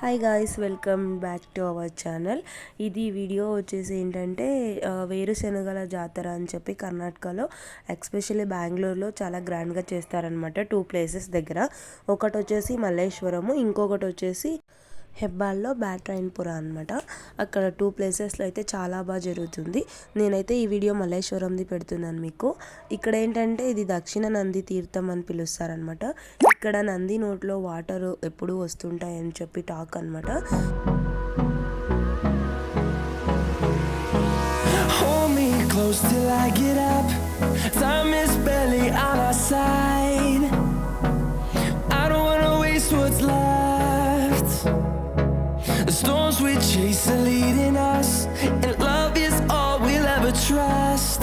Hi guys welcome back to our channel ఇది video వచ్చేసి ఏంటంటే వేరుశనగల జాతర అని చెప్పి కర్ణాటకలో ఎక్స్పెషల్లీ బెంగళూరులో చాలా గ్రాండ్గా చేస్తారనమాట టూ ప్లేసెస్ దగ్గర. ఒకటి వచ్చేసి మల్లేశ్వరము ఇంకొకటి వచ్చేసి హెబ్బాల్లో బ్యాట్రాయన్పుర అనమాట అక్కడ టూ ప్లేసెస్లో అయితే చాలా బాగా జరుగుతుంది. నేనైతే ఈ వీడియో మల్లేశ్వరంది పెడుతున్నాను మీకు. ఇక్కడ ఏంటంటే ఇది దక్షిణ నంది తీర్థం అని పిలుస్తారనమాట ఇక్కడ నంది నోట్లో వాటర్ ఎప్పుడు వస్తుంటాయని చెప్పి టాక్ అనమాట close till I get up. Time is barely on our side. I don't wanna waste what's left. The storms we chase are leading us, and love is all we'll ever trust.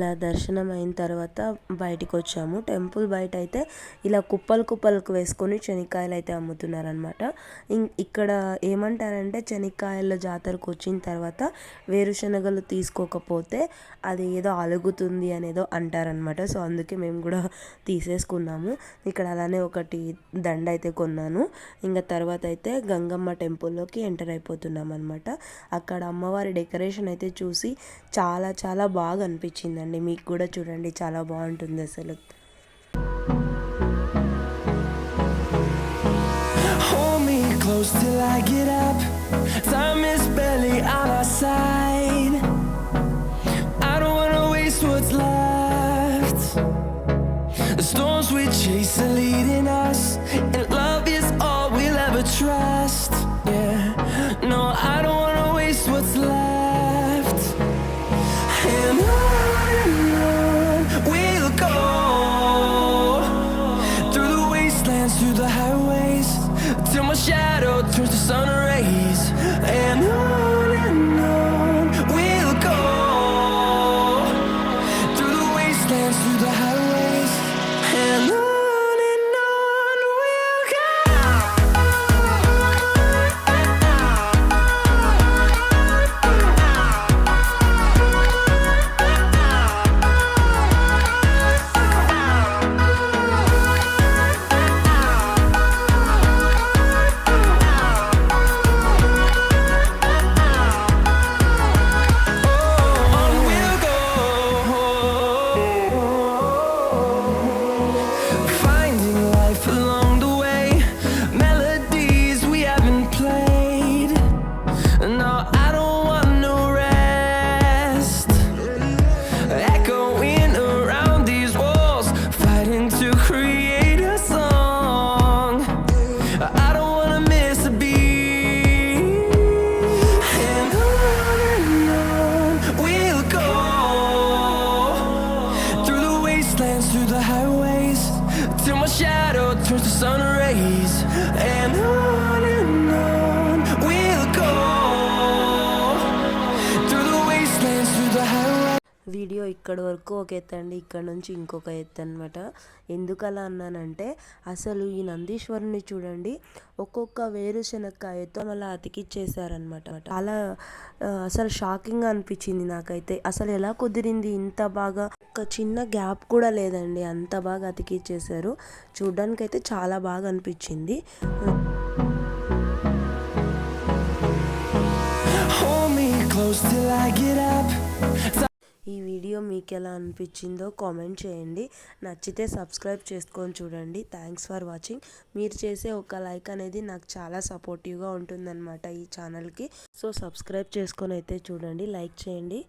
అలా దర్శనం అయిన తర్వాత బయటికి వచ్చాము temple బయట అయితే ఇలా కుప్పలు కుప్పలకు వేసుకొని శనక్కాయలు అయితే అమ్ముతున్నారనమాట ఇక్కడ ఏమంటారంటే శనక్కాయల జాతరకు వచ్చిన తర్వాత వేరుశనగలు తీసుకోకపోతే అది ఏదో అలుగుతుంది అనేదో అంటారనమాట సో అందుకే మేము కూడా తీసేసుకున్నాము. ఇక్కడ అలానే ఒకటి దండ అయితే కొన్నాను. ఇంకా తర్వాత అయితే గంగమ్మ టెంపుల్లోకి ఎంటర్ అయిపోతున్నాం అనమాట అక్కడ అమ్మవారి డెకరేషన్ అయితే చూసి చాలా చాలా బాగా అనిపించిందండి మీకు కూడా చూడండి చాలా బాగుంటుంది అసలు close till I get up. Time is barely on our side. ఇక్కడ వరకు ఒక ఎత్తు అండి ఇక్కడ నుంచి ఇంకొక ఎత్తు అనమాట ఎందుకు అలా అన్నానంటే అసలు ఈ నందీశ్వరుని చూడండి ఒక్కొక్క వేరుశనక్కాయతో మళ్ళీ అతికిచ్చేసారనమాట అలా అసలు షాకింగ్ అనిపించింది నాకైతే. అసలు ఎలా కుదిరింది ఇంత బాగా ఒక చిన్న గ్యాప్ కూడా లేదండి అంత బాగా అతికిచ్చేసారు చూడ్డానికి అయితే చాలా బాగా అనిపించింది. Close till I get up. Video మీకు ఎలా అనిపించిందో కామెంట్ చేయండి. నచ్చితే సబ్స్క్రైబ్ చేసుకొని చూడండి. థ్యాంక్స్ ఫర్ వాచింగ్ మీరు చేసే ఒక లైక్ అనేది నాకు చాలా సపోర్టివ్గా ఉంటుందన్నమాట ఈ ఛానల్కి సో సబ్స్క్రైబ్ చేసుకొని అయితే చూడండి. లైక్ చేయండి.